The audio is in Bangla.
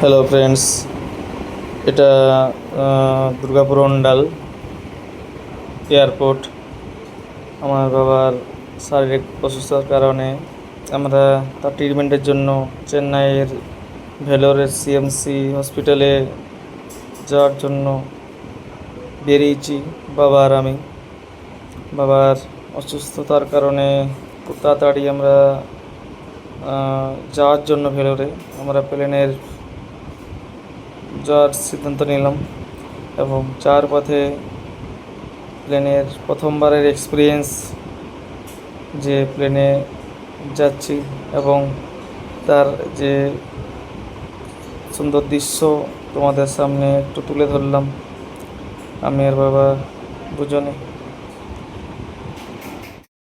হ্যালো ফ্রেন্ডস এটা দুর্গাপুর অন্ডাল এয়ারপোর্ট। আমার বাবার শারীরিক অসুস্থতার কারণে আমরা তার ট্রিটমেন্টের জন্য চেন্নাইয়ের ভেলোরের সিএমসি হসপিটালে যাওয়ার জন্য বেরিয়েছি, বাবা আর আমি। বাবার অসুস্থতার কারণে খুব তাড়াতাড়ি আমরা যাওয়ার জন্য ভেলোরে। আমরা প্লেনের যাওয়ার সিদ্ধান্ত নিলাম এবং চার পথে প্লেনের প্রথমবারের এক্সপিরিয়েন্স যে প্লেনে যাচ্ছি এবং তার যে সুন্দর দৃশ্য তোমাদের সামনে একটু তুলে ধরলাম আমি আর বাবা দুজনে।